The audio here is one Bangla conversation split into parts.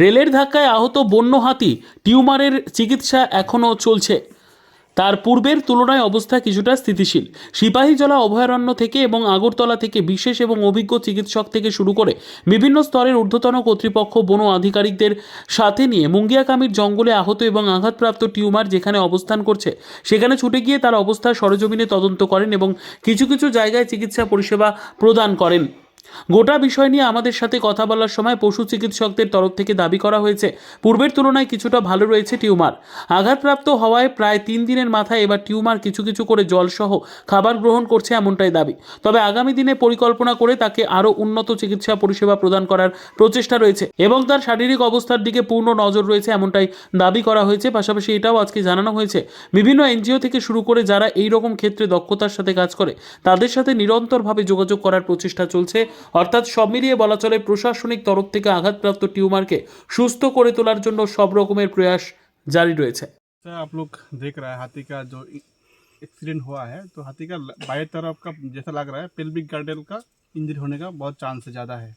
রেলের ধাক্কায় আহত বন্য হাতি টিউমারের চিকিৎসা এখনও চলছে। তার পূর্বের তুলনায় অবস্থা কিছুটা স্থিতিশীল। সিপাহীজলা অভয়ারণ্য থেকে এবং আগরতলা থেকে বিশেষ এবং অভিজ্ঞ চিকিৎসক থেকে শুরু করে বিভিন্ন স্তরের ঊর্ধ্বতন কর্তৃপক্ষ, বন আধিকারিকদের সাথে নিয়ে মুঙ্গিয়াকামির জঙ্গলে আহত এবং আঘাতপ্রাপ্ত টিউমার যেখানে অবস্থান করছে, সেখানে ছুটে গিয়ে তার অবস্থা সরজমিনে তদন্ত করেন এবং কিছু কিছু জায়গায় চিকিৎসা পরিষেবা প্রদান করেন। গোটা বিষয় নিয়ে আমাদের সাথে কথা বলার সময় পশু চিকিৎসকদের তরফ থেকে দাবি করা হয়েছে, পূর্বের তুলনায় কিছুটা ভালো রয়েছে টিউমার। আঘাতপ্রাপ্ত হওয়ায় প্রায় তিন দিনের মাথায় এবার টিউমার কিছু কিছু করে জলসহ খাবার গ্রহণ করছে এমনটাই দাবি। তবে আগামী দিনে পরিকল্পনা করে তাকে আরও উন্নত চিকিৎসা পরিষেবা প্রদান করার প্রচেষ্টা রয়েছে এবং তার শারীরিক অবস্থার দিকে পূর্ণ নজর রয়েছে এমনটাই দাবি করা হয়েছে। পাশাপাশি এটাও আজকে জানানো হয়েছে, বিভিন্ন এনজিও থেকে শুরু করে যারা এই রকম ক্ষেত্রে দক্ষতার সাথে কাজ করে, তাদের সাথে নিরন্তরভাবে যোগাযোগ করার প্রচেষ্টা চলছে। অর্থাৎ সব মিলিয়ে বলা চলে প্রশাসনিক তরফ থেকে আঘাতপ্রাপ্ত টিউমারকে সুস্থ করে তোলার জন্য সব রকমের প্রয়াস জারি রয়েছে जैसा आप लोग देख रहे हैं हाथी का जो एक्सीडेंट हुआ है तो हाथी का बाएं तरफ का जैसा लग रहा है पेल्विक गार्डल का इंजरी होने का बहुत चांस ज़्यादा है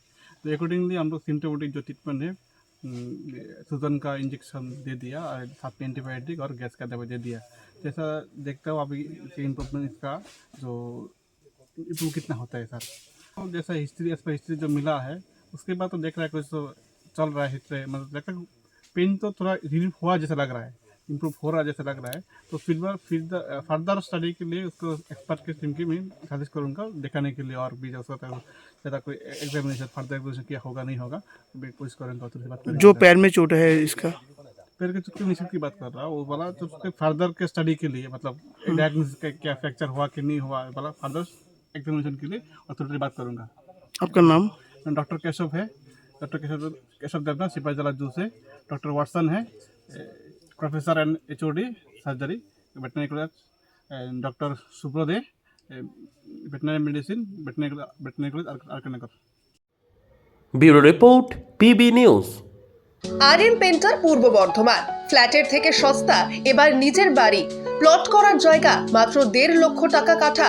तो अकॉर्डिंगली हम लोग सिम्टोमेटिक जो ट्रीटमेंट है सूजन का इंजेक्शन दे दिया और साथ में एंटीबायोटिक और गैस का दवा दे दिया जैसा देखता हूँ अभी इम्प्रूवमेंट इसका जो इम्प्रूव कितना होता है सर तो जैसा हिस्ट्री एज पर हिस्ट्री जो मिला है उसके बाद तो देख रहा है कुछ तो चल रहा है हिस्ट्री मतलब लगता है पेन तो थोड़ा रिलीफ हुआ जैसा लग रहा है इम्प्रूव हो रहा है जैसा लग रहा है। तो फिर बार फिर फर्दर स्टडी के लिए उसको एक्सपर्ट के टीम की मैं सजेस्ट करूँगा दिखाने के लिए और भी जैसा ज़्यादा कोई एग्जामिनेशन फर्दर एग्जामिनेशन क्या होगा नहीं होगा मैं कोशिश करूँगा तो बात जो पैर में चोट है इसका? पैर के चुटके मिशन की बात कर रहा हूँ वो वाला तो उसके फर्दर के स्टडी के लिए मतलब डायग्नोसिस क्या फ्रैक्चर हुआ कि नहीं हुआ वाला फर्दर एग्जामिनेशन के लिए अथॉरिटी बात करूँगा आपका नाम डॉक्टर केशव है डॉक्टर केशव केशव देवनाथ सिपाही जला जू से डॉक्टर वाटसन है professor and H O D surgery veterinary college doctor सुब्रदे veterinary medicine veterinary veterinary college आरकनगर bureau report PB news R N painter পূর্ব বর্ধমান ফ্ল্যাটের থেকে সস্তা এবার নিজের বাড়ি প্লট করার জায়গা মাত্র দেড় লক্ষ টাকা কাঠা